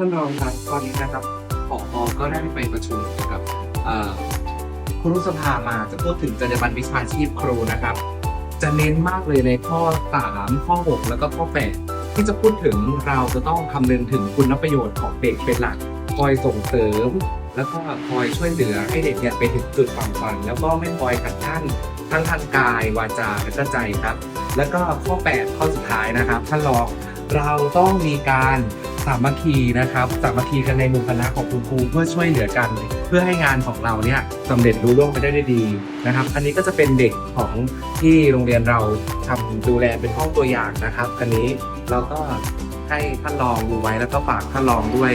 ท่านรองครับตอนนี้นะครับผอก็ได้ไปประชุมกับครูสภามาจะพูดถึงจรรยาบรรณวิชาชีพครูนะครับ จะเน้นมากเลยในข้อ 3 ข้อ 6 แล้วก็ข้อ 8 ที่จะพูดถึงเราจะต้องคำนึงถึงคุณประโยชน์ของเด็กเป็นหลักคอยส่งเสริม แล้วก็คอยช่วยเหลือให้เด็กเนี่ยไปถึงจุดความฝัน แล้วก็ไม่คอยขัดขั้นทั้งทางกายวาจาและใจครับ แล้วก็ข้อ 8 ข้อสุดท้ายนะครับท่านรอง เราต้องมีการสามัคคีนะครับสามัคคีกันในหมู่คณะของคุณครูเพื่อช่วยเหลือกัน เพื่อให้งานของเราเนี่ยสำเร็จรุ่ร่วงไปได้ด้วยดีนะครับ อันนี้ก็จะเป็นเด็กของที่โรงเรียนเราทำดูแลเป็นห้องตัวอย่างนะครับอันนี้เราก็ให้ท่านรองดูไว้แล้วก็ฝากท่านรองด้วย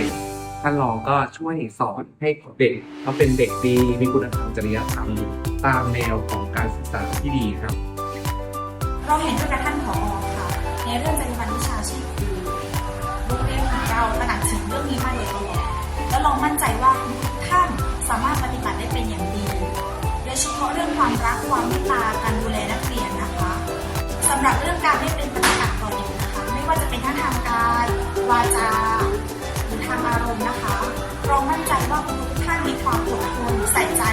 ท่านรองก็ช่วยสอนให้เด็กเขาเป็นเด็กดีมีคุณธรรมจริยธรรมตามแนวของการศึกษาที่ดีครับ เราเห็นด้วยกับท่านผอค่ะ เรื่องจรรยาบรรณวิชาชีพครูโรงเรียนของเราตระหนักถึงเรื่องนี้มาโดยตลอดและเรามั่นใจว่าทุกท่านสามารถปฏิบัติได้เป็นอย่างดี โดยเฉพาะเรื่องความรักความเมตตาการดูแลนักเรียนนะคะสำหรับเรื่องการไม่เป็นปฏิปักษ์ต่อเด็กนะคะ ไม่ว่าจะเป็นทั้งทางกายวาจาหรือทางอารมณ์นะคะ เรามั่นใจว่าทุกท่านมีความอดทนใส่ใจ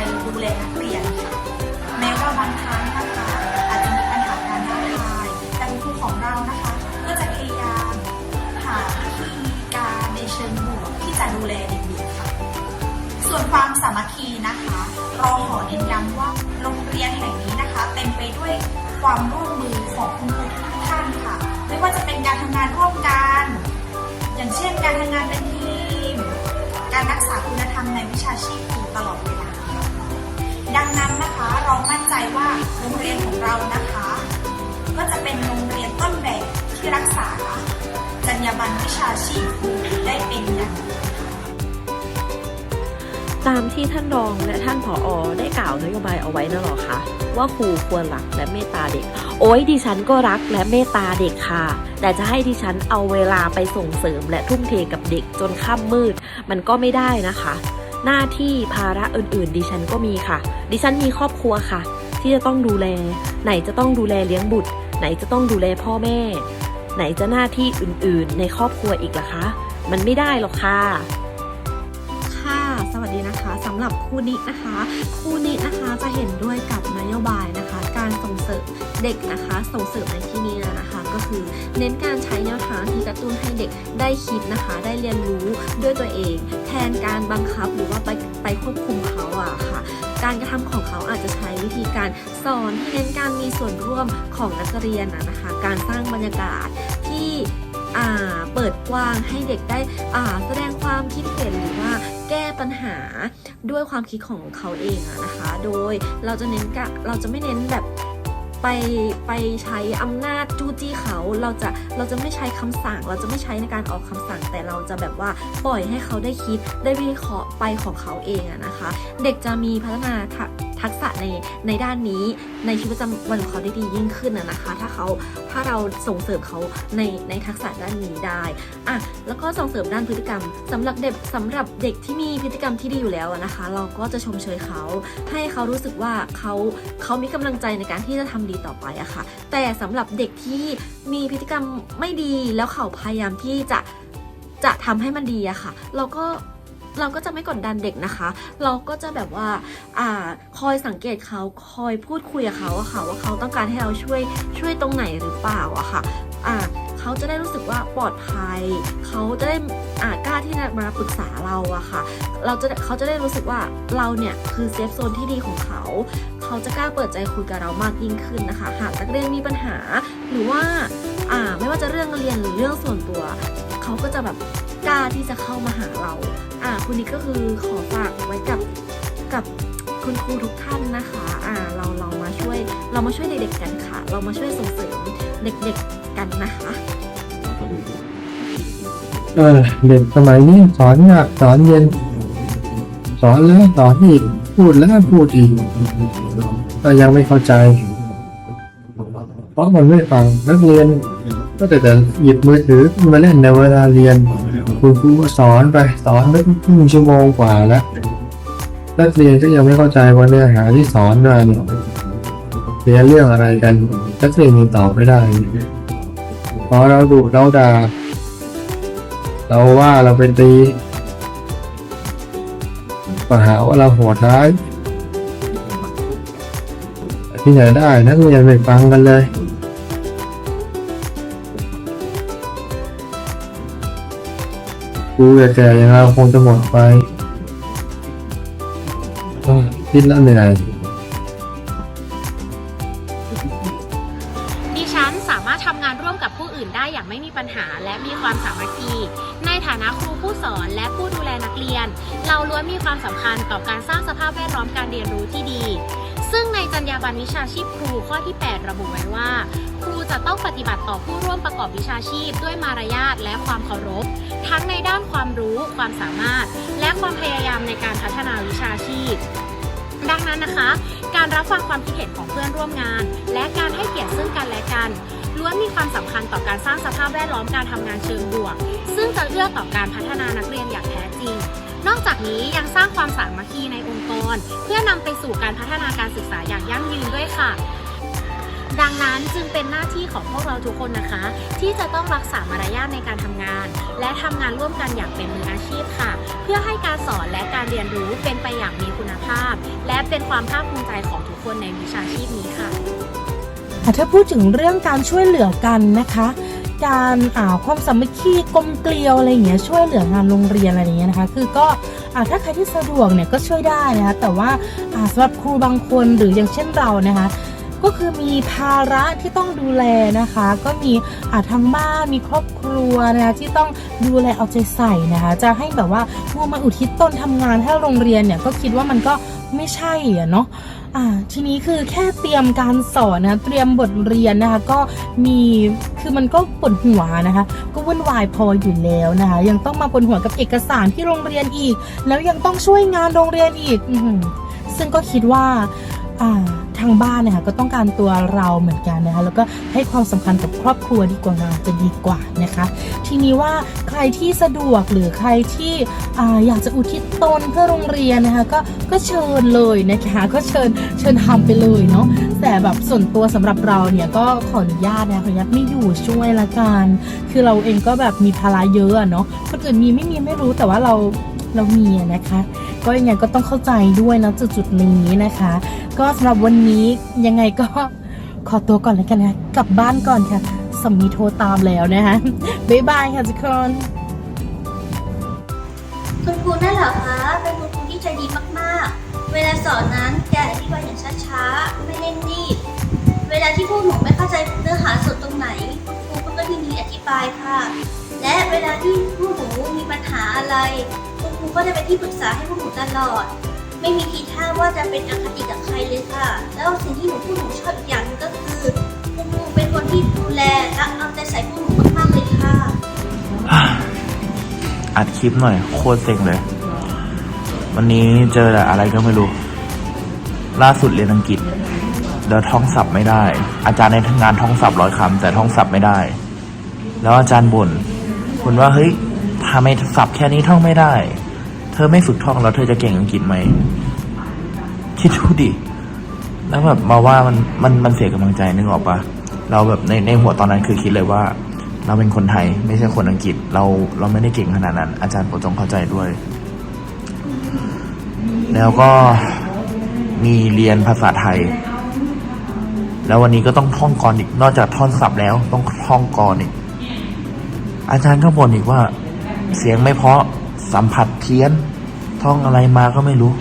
ความสามัคคีนะคะเราขอเน้นย้ำว่าโรงเรียนแห่งนี้นะคะ เต็มไปด้วยความร่วมมือของคุณครูทุกท่านค่ะ ไม่ว่าจะเป็นการทำงานร่วมกัน อย่างเช่นการทำงานเป็นทีม การรักษาคุณธรรมในวิชาชีพครูตลอดเวลาดังนั้นนะคะเรามั่นใจว่าโรงเรียนของเรานะคะ ก็จะเป็นโรงเรียนต้นแบบที่รักษาจรรยาบรรณวิชาชีพครูได้เป็นอย่างดี ตามที่ท่านรองและท่านผออได้กล่าวนโยบายเอาไว้นั่นหรอคะว่าครูควรรักและเมตตาเด็ก โอ้ยดิฉันก็รักและเมตตาเด็กค่ะ แต่จะให้ดิฉันเอาเวลาไปส่งเสริมและทุ่มเทกับเด็กจนค่ำมืด มันก็ไม่ได้นะคะ หน้าที่ภาระอื่นๆ ดิฉันก็มีค่ะ ดิฉันมีครอบครัวค่ะ ที่จะต้องดูแล ไหนจะต้องดูแลเลี้ยงบุตร ไหนจะต้องดูแลพ่อแม่ ไหนจะหน้าที่อื่นๆ ในครอบครัวอีกล่ะคะ มันไม่ได้หรอกค่ะค่ะ หรับครูนินะคะครูนินะคะจะเห็นด้วยกับนโยบายนะคะ การส่งเสริมเด็กนะคะ ส่งเสริมในที่นี้นะคะ ก็คือเน้นการใช้แนวทางที่กระตุ้นให้เด็กได้คิดนะคะ ได้เรียนรู้ด้วยตัวเอง แทนการบังคับหรือว่าไปไปควบคุมเขาอะค่ะ การกระทำของเขาอาจจะใช้วิธีการสอนที่เน้นการมีส่วนร่วมของนักเรียนนะคะ การสร้างบรรยากาศที่เปิดกว้างให้เด็กได้แสดงความคิดเห็นหรือว่า แก้ปัญหาด้วยความคิดของเขาเองอะนะคะ โดยเราจะเน้นกะเราจะไม่เน้นแบบไปไปใช้อำนาจจู้จี้เขาเราจะเราจะไม่ใช้คำสั่ง เราจะไม่ใช้ในการออกคำสั่ง แต่เราจะแบบว่าปล่อยให้เขาได้คิดได้วิเคราะห์ไปของเขาเองอะนะคะ เด็กจะมีพัฒนา ทักษะในในด้านนี้ในชีวิตประจำวันของเขาได้ดียิ่งขึ้นนะคะ ถ้าเขาถ้าเราส่งเสริมเขาในในทักษะด้านนี้ได้อะแล้วก็ส่งเสริมด้านพฤติกรรมสำหรับเด็กสำหรับเด็กที่มีพฤติกรรมที่ดีอยู่แล้วอะนะคะ เราก็จะชมเชยเขา ให้เขารู้สึกว่าเขาเขามีกำลังใจในการที่จะทำดีต่อไปอะค่ะ แต่สำหรับเด็กที่มีพฤติกรรมไม่ดีแล้วเขาพยายามที่จะจะทำให้มันดีอะค่ะ เราก็ เราก็จะไม่กดดันเด็กนะคะ เราก็จะแบบว่าอ่าคอยสังเกตเขาคอยพูดคุยกับเขาอะค่ะว่าเขาต้องการให้เราช่วยช่วยตรงไหนหรือเปล่าอะค่ะอ่าเขาจะได้รู้สึกว่าปลอดภัย เขาจะได้อ่ากล้าที่จะมาปรึกษาเราอะค่ะ เราจะเขาจะได้รู้สึกว่าเราเนี่ยคือเซฟโซนที่ดีของเขา เขาจะกล้าเปิดใจคุยกับเรามากยิ่งขึ้นนะคะ หากนักเรียนมีปัญหา หรือว่าอ่าไม่ว่าจะเรื่องเรียนหรือเรื่องส่วนตัว เขาก็จะแบบกล้าที่จะเข้ามาหาเรา อ่าคุณนิกก็คือขอฝากไว้กับกับคุณครูทุกท่านนะคะ อ่าเราเรามาช่วยเรามาช่วยเด็กๆกันค่ะ เรามาช่วยส่งเสริมเด็กๆกันนะคะ เออเด็กสมัยนี้สอนหนักสอนเย็น สอนแล้วสอนอีกพูดแล้วพูดอีกก็ยังไม่เข้าใจ เพราะมันไม่ฟังนักเรียน ก็แต่แต่หยิบมือถือมาเล่นในเวลาเรียน คุณครูก็สอนไปสอนไปครึ่งชั่วโมงกว่าแล้วนักเรียนก็ยังไม่เข้าใจว่าเนื้อหาที่สอนมาเนี่ยเรียนเรื่องอะไรกันนักเรียนยังตอบไม่ได้พอเราดุเราด่าเราว่าเราเป็นตีก็หาว่าเราโหดร้ายที่ไหนได้นักเรียนไม่ฟังกันเลย ครูแก่ๆอย่างเราคงจะหมดไปโอ้ยคิดแล้วเหนื่อยดิฉันสามารถทำงานร่วมกับผู้อื่นได้อย่างไม่มีปัญหาและมีความสามัคคี ในฐานะครูผู้สอนและผู้ดูแลนักเรียน เราล้วนมีความสำคัญต่อการสร้างสภาพแวดล้อมการเรียนรู้ที่ดี ซึ่งในจรรยาบรรณวิชาชีพครู ข้อที่ 8 ระบุไว้ว่า ครูจะต้องปฏิบัติต่อผู้ร่วมประกอบวิชาชีพ ด้วยมารยาทและความเคารพ ทั้งในด้านความรู้ความสามารถ และความพยายามในการพัฒนาวิชาชีพ ดังนั้นนะคะ การรับฟังความคิดเห็นของเพื่อนร่วมงาน และการให้เกียรติซึ่งกันและกันล้วนมีความสำคัญต่อการสร้างสภาพแวดล้อมการทำงานเชิงบวก ซึ่งจะเอื้อต่อการพัฒนานักเรียนอย่างแท้จริง นอกจากนี้ยังสร้างความสามัคคีในองค์กร เพื่อนำไปสู่การพัฒนาการศึกษาอย่างยั่งยืนด้วยค่ะ ดังนั้นจึงเป็นหน้าที่ของพวกเราทุกคนนะคะ ที่จะต้องรักษามารยาทในการทำงาน และทำงานร่วมกันอย่างเป็นมืออาชีพค่ะ เพื่อให้การสอนและการเรียนรู้เป็นไปอย่างมีคุณภาพ และเป็นความภาคภูมิใจของทุกคนในวิชาชีพนี้ค่ะถ้าพูดถึงเรื่องการช่วยเหลือกันนะคะ การอ่าความสามัคคีกลมเกลียวอะไรอย่างเงี้ยช่วยเหลืองานโรงเรียนอะไรอย่างเงี้ยนะคะ คือก็อ่าถ้าใครที่สะดวกเนี่ยก็ช่วยได้นะคะแต่ว่าอ่าสำหรับครูบางคนหรืออย่างเช่นเรานะคะ ก็คือมีภาระที่ต้องดูแลนะคะ ก็มีอาทางบ้านมีครอบครัวนะคะที่ต้องดูแลเอาใจใส่นะคะ จะให้แบบว่ามัวมาอุทิศตนทำงานให้โรงเรียนเนี่ยก็คิดว่ามันก็ไม่ใช่อะเนาะอ่าทีนี้คือแค่เตรียมการสอนนะเตรียมบทเรียนนะคะก็มีคือมันก็ปวดหัวนะคะ ก็วุ่นวายพออยู่แล้วนะคะ ยังต้องมาปวดหัวกับเอกสารที่โรงเรียนอีก แล้วยังต้องช่วยงานโรงเรียนอีกอซึ่งก็คิดว่าอ่า ทางบ้านนะคะก็ต้องการตัวเราเหมือนกันนะคะแล้วก็ให้ความสำคัญกับครอบครัวดีกว่างานจะดีกว่านะคะ ทีนี้ว่าใครที่สะดวกหรือใครที่ออยากจะอุทิศตนเพื่อโรงเรียนนะคะก็ก็เชิญเลยนะคะก็เชิญเชิญทำไปเลยเนาะแต่แบบส่วนตัวสำหรับเราเนี่ยก็ขออนุญาตนะขออนุญาตไม่อยู่ช่วยละกัน คือเราเองก็แบบมีภาระเยอะเนาะคนอื่นมีไม่มีไม่รู้แต่ว่าเรา เรามีอะนะคะ ก็ยังไงก็ต้องเข้าใจด้วยนะจุดจุดนี้นะคะ ก็สำหรับวันนี้ยังไงก็ขอตัวก่อนแล้วกันนะกลับบ้านก่อนค่ะสามีโทรตามแล้วนะคะบ๊ายบายค่ะทุกคนคุณครูนั่นเหรอคะเป็นคุณครูที่ใจดีมากๆ เวลาสอนนั้นแกอธิบายอย่างช้าๆไม่เร่งรีบเวลาที่พวกหนูไม่เข้าใจเนื้อหาส่วนตรงไหนคุณครูก็ยินดีอธิบายค่ะ และเวลาที่พวกหนูมีปัญหาอะไร คุณครูก็จะเป็นที่ปรึกษาให้พวกหนูตลอด ไม่มีทีท่าว่าจะเป็นอคติกับใครเลยค่ะ แล้วสิ่งที่หนูพูดหนูชอบอีกอย่างนึงก็คือคุณครูเป็นคนที่ดูแลและเอาใจใส่พวกหนูมากๆเลยค่ะ อัดคลิปหน่อย โคตรเซ็งเลย วันนี้เจอแต่อะไรก็ไม่รู้ ล่าสุดเรียนอังกฤษเดี๋ยวท่องศัพท์ไม่ได้ อาจารย์ในทำงานท่องศัพท์ร้อยคำแต่ท่องศัพท์ไม่ได้ แล้วอาจารย์บ่นบ่นว่าเฮ้ย ทำไมศัพท์แค่นี้ท่องไม่ได้ เธอไม่ฝึกท่องแล้วเธอจะเก่งอังกฤษไหม คิดดูดิ แล้วแบบมาว่ามันมันมันเสียกำลังใจนึกออกปะเราแบบในในหัวตอนนั้นคือคิดเลยว่า เราเป็นคนไทยไม่ใช่คนอังกฤษ เราเราไม่ได้เก่งขนาดนั้น อาจารย์โปรจงเข้าใจด้วย แล้วก็มีเรียนภาษาไทย แล้ววันนี้ก็ต้องท่องกรอีก นอกจากท่อนศัพท์แล้วต้องท่องกรอีก อาจารย์ก็บ่นอีกว่า เสียงไม่เพราะสัมผัสเพี้ยน ท่องอะไรมาก็ไม่รู้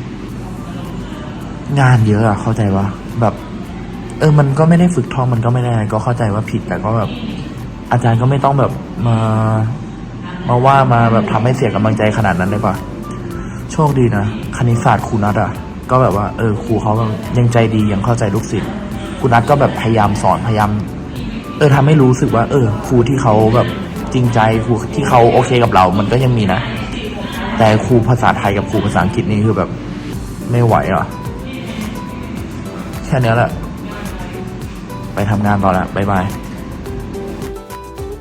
งานเยอะอะเข้าใจว่าแบบ เออ มันก็ไม่ได้ฝึกท่องมันก็ไม่ได้อะไรก็เข้าใจว่าผิด แต่ก็แบบ อาจารย์ก็ไม่ต้องแบบมา มาว่ามาแบบทำให้เสียกำลังใจขนาดนั้นเลยปะโชคดีนะคณิตศาสตร์ครูนัทอะก็แบบว่าเออครูเขายังใจดียังเข้าใจลูกศิษย์ครูนัทก็แบบพยายามสอนพยายาม เออทำให้รู้สึกว่า เออ ครูที่เขาแบบ จริงใจครูที่เขาโอเคกับเรา มันก็ยังมีนะ แต่ครูภาษาไทยกับครูภาษาอังกฤษนี่คือแบบ ไม่ไหวอะแค่นี้แหละ ไปทำงานต่อละบ๊ายบาย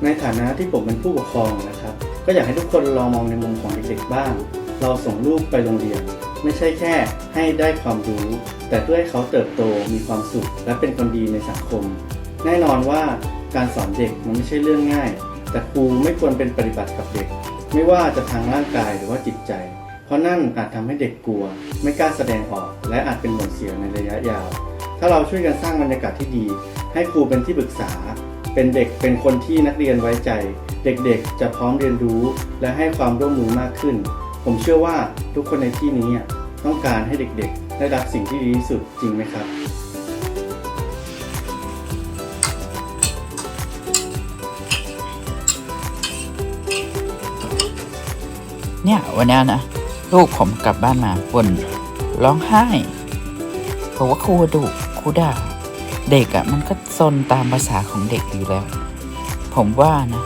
ในฐานะที่ผมเป็นผู้ปกครองนะครับ ก็อยากให้ทุกคนลองมองในมุมของเด็กๆบ้าง เราส่งลูกไปโรงเรียน ไม่ใช่แค่ให้ได้ความรู้ แต่เพื่อให้เขาเติบโตมีความสุข และเป็นคนดีในสังคม แน่นอนว่าการสอนเด็กมันไม่ใช่เรื่องง่าย แต่ครูไม่ควรเป็นปฏิบัติกับเด็ก ไม่ว่าจะทางร่างกายหรือว่าจิตใจ เพราะนั่นอาจทำให้เด็กกลัว ไม่กล้าแสดงออก และอาจเป็นผลเสียในระยะยาว ถ้าเราช่วยกันสร้างบรรยากาศที่ดี ให้ครูเป็นที่ปรึกษา เป็นเด็กเป็นคนที่นักเรียนไว้ใจ เด็กๆ จะพร้อมเรียนรู้ และให้ความร่วมมือมากขึ้น ผมเชื่อว่าทุกคนในที่นี้ต้องการให้เด็กๆ ได้รับสิ่งที่ดีที่สุดจริงไหมครับ เนี่ยวันนี้นะลูกผมกลับบ้านมาบ่นร้องไห้บอกว่าครูดุครูด่าเด็กอะ่ะมันก็ซนตามภาษาของเด็กอยู่แล้ว ผมว่านะ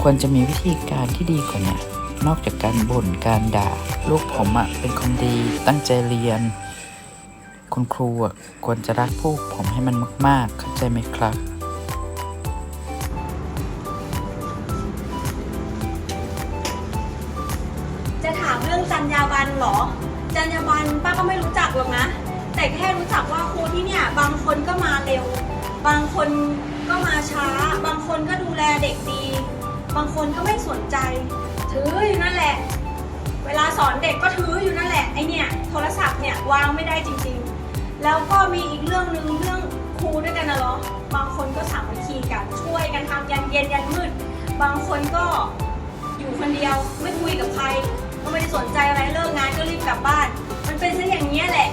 ควรจะมีวิธีการที่ดีกว่านี้นอกจากการบ่นการด่า ลูกผมอะ่ะเป็นคนดีตั้งใจเรียน คุณครูอะ่ะควรจะรักพวกผมให้มันมาก ๆ เข้าใจไหมครับ จรรยาบรรณเหรอ จรรยาบรรณป้าก็ไม่รู้จักหรอกนะ แต่แค่รู้จักว่าครูที่เนี่ยบางคนก็มาเร็ว บางคนก็มาช้า บางคนก็ดูแลเด็กดี บางคนก็ไม่สนใจ ถืออยู่นั่นแหละ เวลาสอนเด็กก็ถืออยู่นั่นแหละไอเนี่ยโทรศัพท์เนี่ยวางไม่ได้จริง ๆ แล้วก็มีอีกเรื่องหนึ่งเรื่องครูด้วยกันนะเหรอบางคนก็สามัคคีกันช่วยกันทำยันเย็นยันมืด บางคนก็อยู่คนเดียวไม่คุยกับใคร ไม่ได้สนใจอะไรเลิกงานก็รีบกลับบ้าน มันเป็นซะอย่างนี้แหละ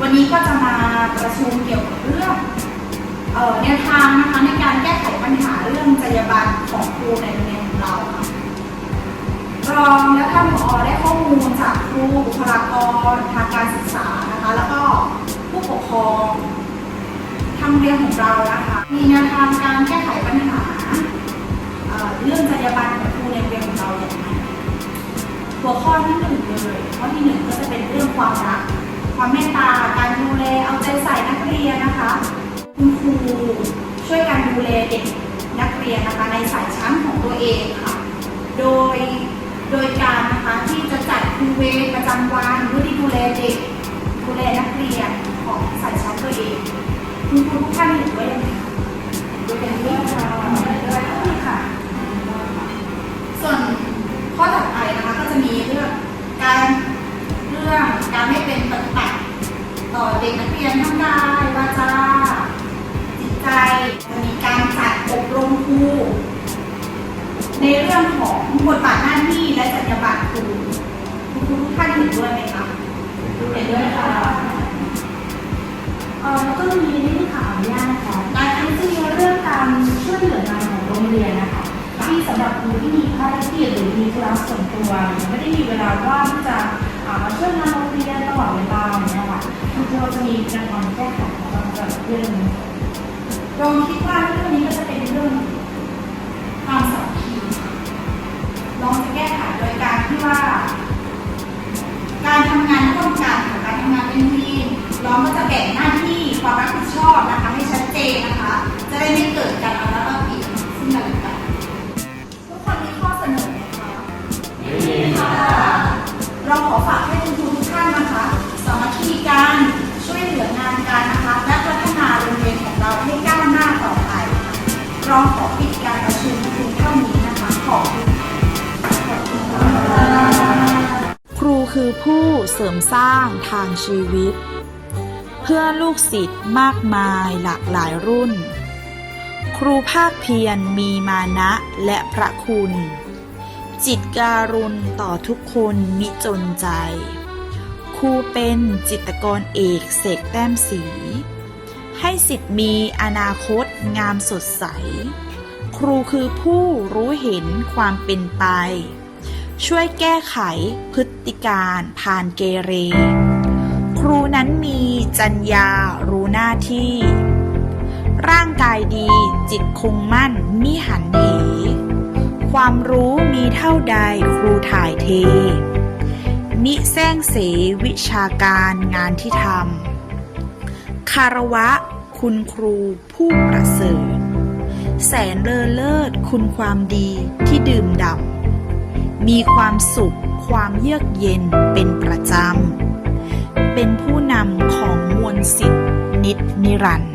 วันนี้ก็จะมาประชุมเกี่ยวกับเรื่องเอ่อแนวทางนะคะในการแก้ไขปัญหาเรื่องจรรยาบรรณของครูในโรงเรียนของเราค่ะรองและท่านผอได้ข้อมูลจากครูบุคลากรทางการศึกษานะคะ แล้วก็ผู้ปกครองทางเรียนของเรานะคะมีแนวทางการแก้ไขปัญหาเอ่อเรื่องจรรยาบรรณของครูในโรงเรียนของเราอย่างไร หัวข้อที่หนึ่งเลยข้อที่หนึ่งก็จะเป็นเรื่องความรัก ความเมตตา การดูแล เอาใจใส่นักเรียนนะคะ คุณครูช่วยกันดูแลเด็กนักเรียนนะคะในสายชั้นของตัวเองค่ะ โดยโดยการนะคะที่จะจัดครูเวรประจำวันเพื่อที่ดูแลเด็กดูแลนักเรียนของสายชั้นตัวเองคุณครู เอ่วก็มีนี่ค่ะอนุญาตนะคะการที่จะมีเรื่องการช่วยเหลืองานของโรงเรียนนะคะที่สำหรับครูที่มีภารกิจหรือมีธุระส่วนตัวไม่ได้มีเวลาว่างที่จะมาช่วยงานโรงเรียนตลอดเวลาอย่างเงี้ยค่ะคือเราจะมีแนวทางแก้ไขของเราสำหรับเรื่องนี้เราคิดว่าเรื่องนี้ก็จะเป็นเรื่องความสามัคคีลองจะแก้ไขโดยการที่ว่า การทำ คือผู้เสริมสร้างทางชีวิต เพื่อลูกศิษย์มากมายหลากหลายรุ่น ครูภาคเพียรมีมานะและพระคุณ จิตการุณต่อทุกคนมิจนใจ ครูเป็นจิตกรเอกเสกแต้มสี ให้สิทธิ์มีอนาคตงามสดใส ครูคือผู้รู้เห็นความเป็นไป ช่วยแก้ไขพฤติการผ่านเกเร ครูนั้นมีจัญญารู้หน้าที่ ร่างกายดีจิตคงมั่นมิหันเหความรู้มีเท่าใดครูถ่ายเท มิแซงเสวิชาการงานที่ทำคารวะคุณครูผู้ประเสริฐ แสนเลอเลิศคุณความดีที่ดื่มด่ำ มีความสุข ความเยือกเย็นเป็นประจำ เป็นผู้นำของมวลสิทธินิจนิรันดร์